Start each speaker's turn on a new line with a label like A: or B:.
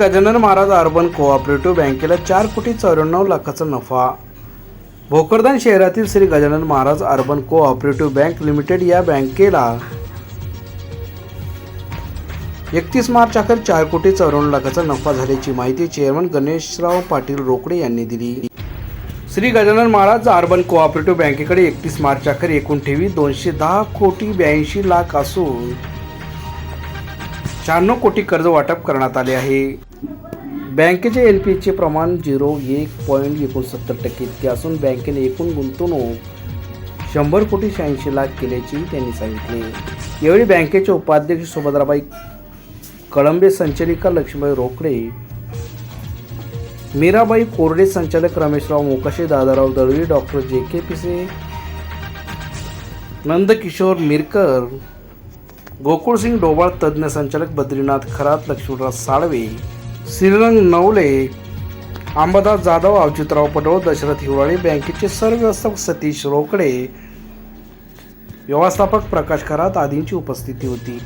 A: Gajanan Maharaj urban cooperative बँकेला चार कोटी चौऱ्याण्णव लाखाचा नफा. भोकरदान शहरातील Shri Gajanan Maharaj urban cooperative bank limited या बँकेला एकतीस मार्च अखेर चार कोटी चौऱ्याण्णव लाखाचा नफा झाल्याची माहिती चेअरमन गणेशराव पाटील रोकडे यांनी दिली. श्री गजानन महाराज अर्बन कोऑपरेटिव्ह बँकेकडे एकतीस मार्च अखेर एकूण ठेवी दोनशे दहा कोटी ब्याऐंशी लाख असून शहाण्णव कोटी कर्ज वाटप करण्यात आले आहे. बँकेचे एल पी एचे प्रमाण झिरो एक पॉईंट एकोणसत्तर टक्के इतके असून बँकेने एकूण गुंतवणूक शंभर कोटी शहाऐंशी लाख केल्याची त्यांनी सांगितले. यावेळी बँकेचे उपाध्यक्ष सुभद्राबाई कळंबे संचालिका लक्ष्मीबाई रोकडे मीराबाई कोरडे संचालक Rameshrao Mokashe Dadarao Dalvi doctor J K Pise Nandkishor Mirkar गोकुळसिंग डोबाळ तज्ज्ञ संचालक बद्रीनाथ खरात लक्ष्मणराव साळवे श्रीरंग नवले अंबादास जाधव अवचितराव पटोळ दशरथ हिवाळे बँकेचे सरव्यवस्थापक सतीश रोकडे व्यवस्थापक प्रकाश खरात आदींची उपस्थिती होती.